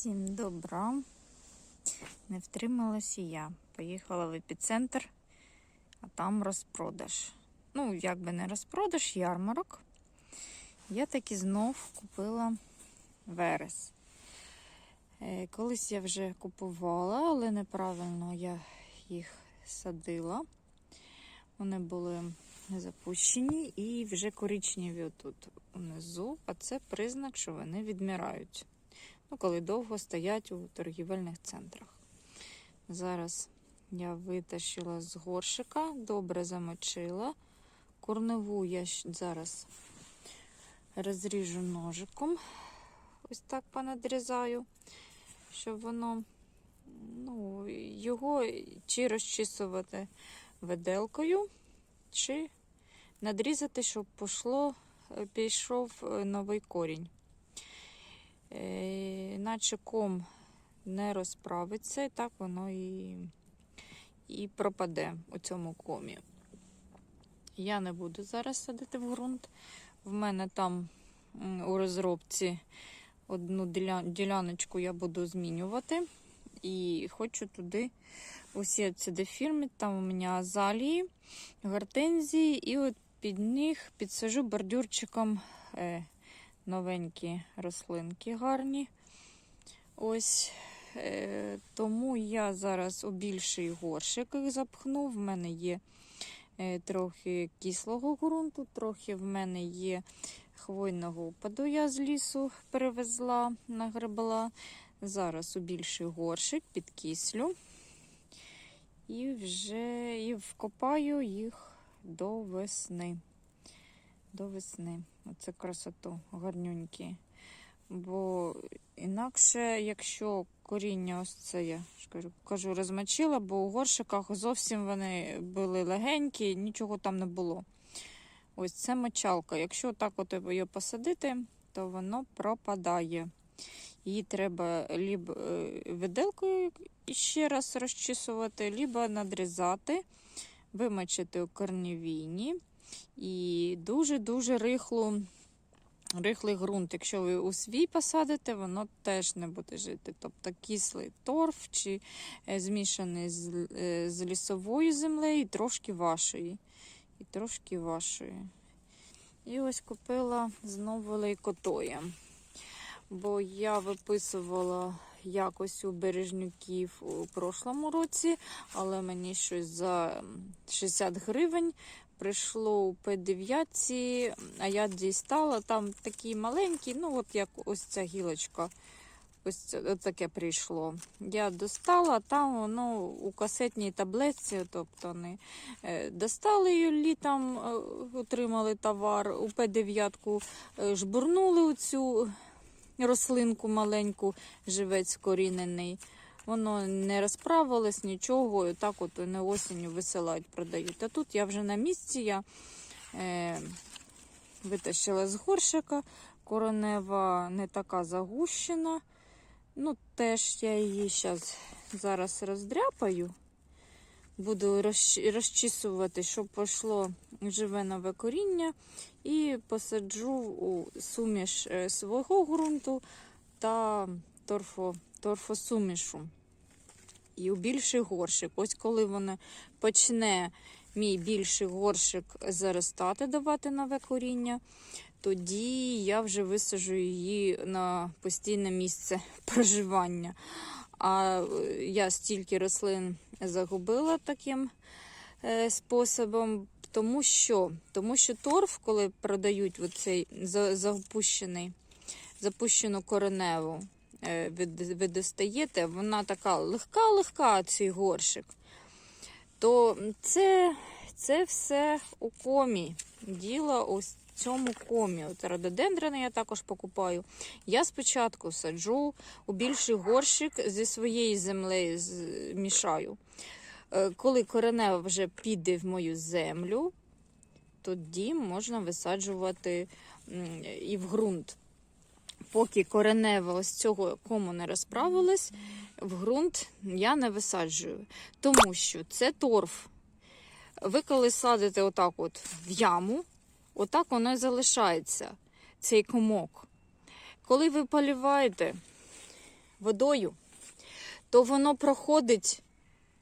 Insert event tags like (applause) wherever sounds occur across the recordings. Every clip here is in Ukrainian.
Всім добра. Не втрималась і я. Поїхала в епіцентр, а там розпродаж. Ну, як би не розпродаж, ярмарок. Я таки знов купила верес. Е, Колись я вже купувала, але неправильно я їх садила. Вони були запущені і вже коричневі отут унизу, а це признак, що вони відмирають. Ну, коли довго стоять у торгівельних центрах. Зараз я витащила з горшика, добре замочила. Корневу я зараз розріжу ножиком. Ось так понадрізаю, щоб воно, ну, його чи розчісувати виделкою, чи надрізати, щоб пішло, пішов е, новий корінь. Е, Наче ком не розправиться, і так воно і, і пропаде у цьому комі. Я не буду зараз садити в ґрунт. В мене там у розробці одну діляночку я буду змінювати. І хочу туди усі ці фірми. Там у мене азалії, гортензії, і от під них підсажу бордюрчиком е, новенькі рослинки гарні. Ось е, тому я зараз у більший горшик їх запхну. В мене є е, трохи кислого ґрунту, трохи в мене є хвойного опаду. Я з лісу перевезла, нагребла. Зараз у більший горшик підкислю і вже і вкопаю їх до весни. До весни. Оце красоту, гарнюнькі. Бо інакше, якщо коріння ось це я кажу, кажу, розмочила, бо у горшиках зовсім вони були легенькі, нічого там не було. Ось це мочалка. Якщо так от її посадити, то воно пропадає. Її треба лібо е, виделкою ще раз розчісувати, либо надрізати, вимочити у корнівіні. І дуже-дуже рихлу, рихлий ґрунт. Якщо ви у свій посадите, воно теж не буде жити. Тобто кислий торф чи е, змішаний з, е, з лісовою землею, і трошки вашої. І трошки вашої. І ось купила знову лейкотоя. Бо я виписувала якось у бережнюків у прошлому році, але мені щось за 60 гривень прийшло у П9, а я дістала там такий маленький, ну от як ось ця гілочка. Ось таке прийшло. Я достала, там воно у касетній таблетці, тобто не достали її літом, е, отримали товар, у П9 е, жбурнули у цю рослинку маленьку, живець корінений. Воно не розправилось нічого, і так от вони осінню висилають, продають. А тут я вже на місці я е, витащила з горщика. Коронева не така загущена. Ну, теж я її щас, зараз роздряпаю. Буду розчісувати, щоб пішло живе нове коріння. І посаджу у суміш е, свого ґрунту та торфо, торфосумішу. І у більший горшик. Ось коли воно почне мій більший горшик заростати, давати нове коріння, тоді я вже висаджу її на постійне місце (laughs) проживання. А е, я стільки рослин загубила таким е, способом, тому що, тому що торф, коли продають оцей запущений, запущену кореневу, ви, ви достаєте, вона така легка-легка, цей горшик, то це, це все у комі. Діло ось цьому комі. От рододендрини я також покупаю. Я спочатку саджу у більший горщик зі своєю землею мішаю. Е, Коли коренева вже піде в мою землю, тоді можна висаджувати і в ґрунт. Поки коренева ось цього кому не розправилась, в ґрунт я не висаджую. Тому що це торф. Ви коли садите отак от в яму, отак воно і залишається, цей комок. Коли ви поліваєте, водою, то воно проходить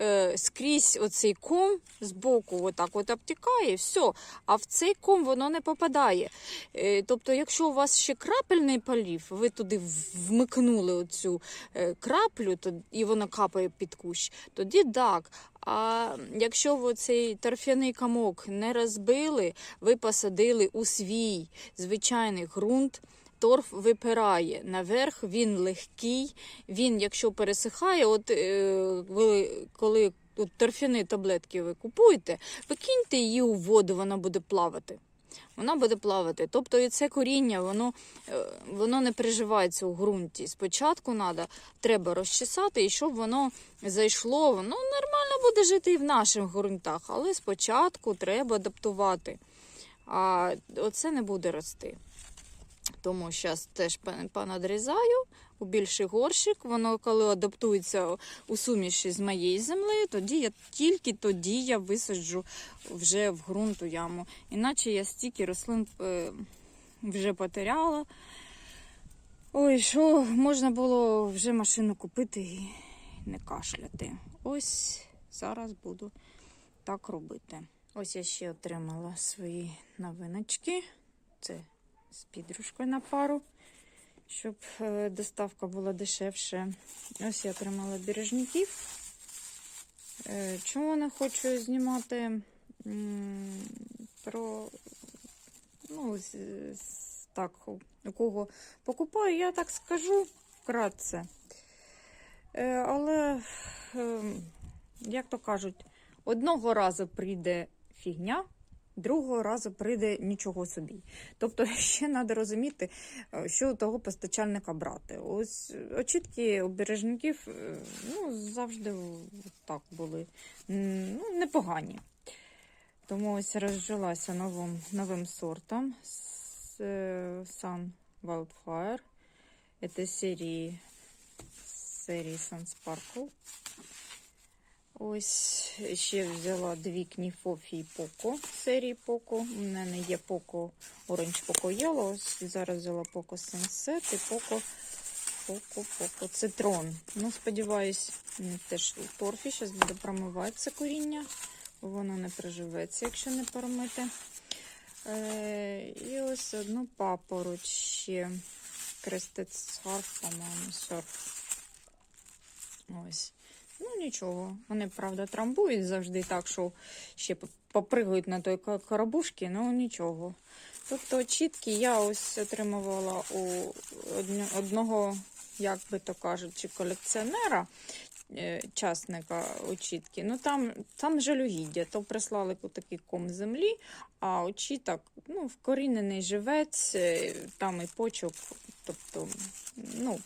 е, скрізь оцей ком з боку, отак от обтікає, все. А в цей ком воно не попадає. Е, тобто, якщо у вас ще крапельний полів, ви туди вмикнули оцю е, краплю, то, і вона капає під кущ, тоді так. А якщо ви цей торфяний комок не розбили, ви посадили у свій звичайний ґрунт. Торф випирає наверх, він легкий. Він, якщо пересихає, от е, ви, коли от, торфяні таблетки ви купуєте, ви киньте її у воду, вона буде плавати. Вона буде плавати. Тобто і це коріння, воно, е, воно не переживається у ґрунті. Спочатку надо, треба розчесати, і щоб воно зайшло, воно нормально буде жити і в наших ґрунтах, але спочатку треба адаптувати. А оце не буде рости. Тому зараз теж понадрізаю у більший горщик. Воно коли адаптується у суміші з моєю землею, тоді я тільки тоді я висаджу вже в ґрунту яму. Іначе я стільки рослин е, вже потеряла. Ой, що можна було вже машину купити і не кашляти. Ось зараз буду так робити. Ось я ще отримала свої новиночки. Це з підружкою на пару, щоб е, доставка була дешевше. Ось я отримала бережників. Е, Чому не хочу знімати про ну, так, у кого покупаю, я так скажу вкратце. Е, Але, е, як то кажуть, одного разу прийде фігня, другого разу прийде нічого собі. Тобто (laughs) ще треба розуміти, е, що у того постачальника брати. Ось очітки у бережників е, ну, завжди так були ну, непогані. Тому ось розжилася новим, новим сортом е, Sun Wildfire. Це серії, серії Sun Sparkle. Ось ще взяла дві кніфофії Poco серії Poco. У мене є Poco Orange Poco Yellow. Ось зараз взяла Poco Sunset і Poco Poco Poco Citron. Ну, сподіваюсь, теж у торфі. Зараз буде промиватися коріння. Воно не приживеться, якщо не поромити. Е, і ось одну папороч ще. Крестець сарф, по-моєму, сарф. Ось. Ну, нічого. Вони, правда, трамбують завжди так, що ще попригають на той коробушки, ну нічого. Тобто чіткі я ось отримувала у одного, як би то кажучи, колекціонера, е, частника очітки. Ну там, там жалюгіддя, то прислали такий ком землі, а очіток, ну, вкорінений живець, е, там і почок, тобто, ну,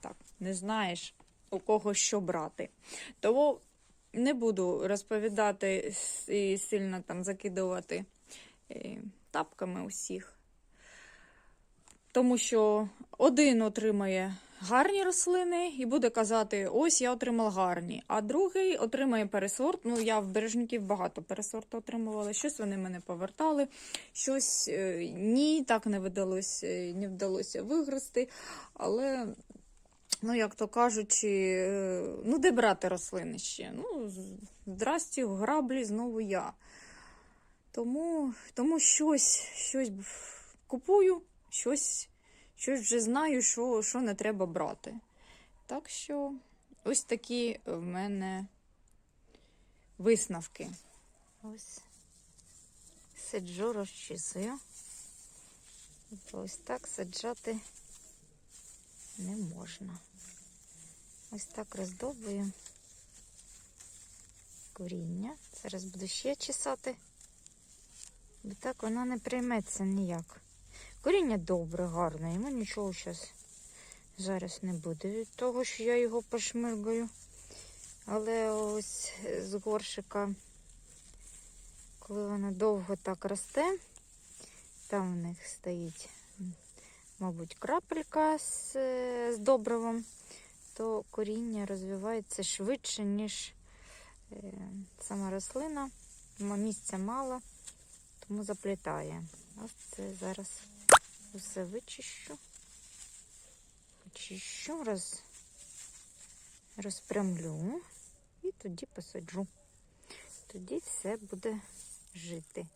так, не знаєш, у кого що брати. Тому не буду розповідати і сильно там закидувати е, тапками усіх. Тому що один отримає гарні рослини і буде казати: ось я отримав гарні. А другий отримає пересорт. Ну, я в бережників багато пересорту отримувала. Щось вони мене повертали, щось е, ні, так не вдалося, не вдалося вигрести. Але, ну, як то кажучи, е, ну, де брати рослини ще? Ну, здрасті, граблі, знову я. Тому, тому щось, щось купую, щось, щось вже знаю, що, що не треба брати. Так що ось такі в мене висновки. Ось сиджу, розчісую. Ось так саджати не можна. Ось так роздовбую коріння. Зараз буду ще чесати. Бо так воно не прийметься ніяк. Коріння добре, гарне, йому нічого зараз, зараз не буде від того, що я його пошмиргаю. Але ось з горшика, коли воно довго так росте, там у них стоїть, мабуть, крапелька з, е, з добривом, то коріння розвивається швидше, ніж е, сама рослина. Місця мало тому заплітає. Ось це зараз усе вичищу. Розчищу, роз, розпрямлю і тоді посаджу. Тоді все буде жити.